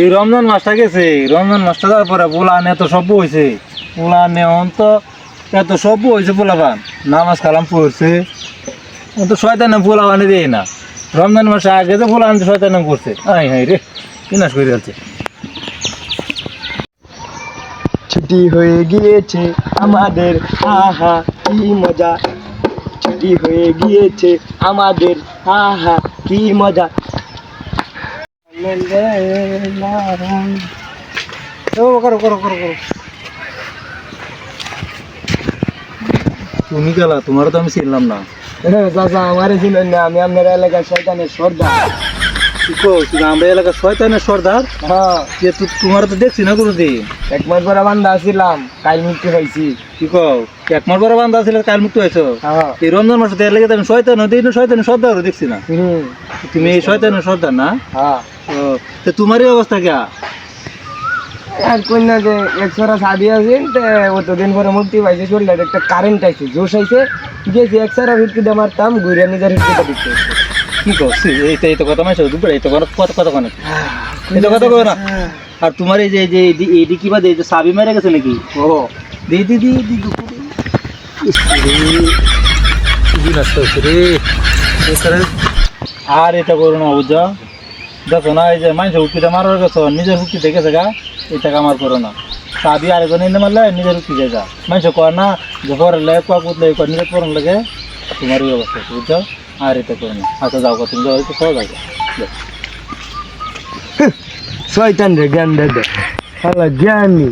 এই রমজান মাসটা গেছে। রমজান মাসটা যাওয়ার পরে পোলান এত সভ্য হয়েছে পোলান এখন তো এত সভ্য হয়েছে পোলাপান নামাজ কালাম পড়ছে। ও তো শয়তানে পোলাপানে দেয় না। রমজান মাসে আগে তো পোলান শয়তানে করছে আই হাই রে বিনাশ করে যাচ্ছে। ছুটি হয়ে গিয়েছে আমাদের, আহা, কি মজা। ছুটি হয়ে গিয়েছে আমাদের। আহা কি মজা। ও করো করো করো করো। তুমি গেলা তোমার তো আমি চিনলাম না। চাচা আমার ছিলেন না আমি আপনার এলাকার শয়তানের সর্দার। আমরা এলাকার শয়তানের সর্দার? হ্যাঁ। যে তোমার তো দেখছি না এক মাস পরে বান্ধা আসছিলাম কাল কি কও? এক মাস বড় বান্ধা ছিল কাল মুক্ত হয়েছো? হ্যাঁ। এই রমজান মাসে দেড় লেগে আমি শয়তান দিন শয়তানের সর্দারও দেখছি না। তুমি এই শয়তানের সর্দার না? হ্যাঁ। তো তোমারই অবস্থা কে আর কন্যা যে একশোরা শাদি আছেন তো অতদিন পরে মুক্তি পাইছে শরীরে একটা কারেন্ট আইছে জোশ আইছে। গেছি একশোরা ভিত্তিতে মারতাম ঘুরে নিজের ভিত্তিতে দিচ্ছে কি কথা না আর তোমার এই যে যে এই দি- এই কি বাদে যে সাবি মেরে গেছে নাকি ও আর এটা করো না বুঝছ দেখো না এই যে মানুষের হুকিটা মারার গেছো নিজের হুকি দেখেছে গা এটা কামার করো না সাবি আরেকজন এনে মারলে নিজের হুকি যায় গা মানুষ কর না যে পরে লে কুয়া নিজের পরন লাগে তোমার এই অবস্থা বুঝছ আর এটা করো না। আচ্ছা যাও তুমি যাও একটু সহজ যাও। শয়তান রে, জ্ঞান দে। শালা জ্ঞানী।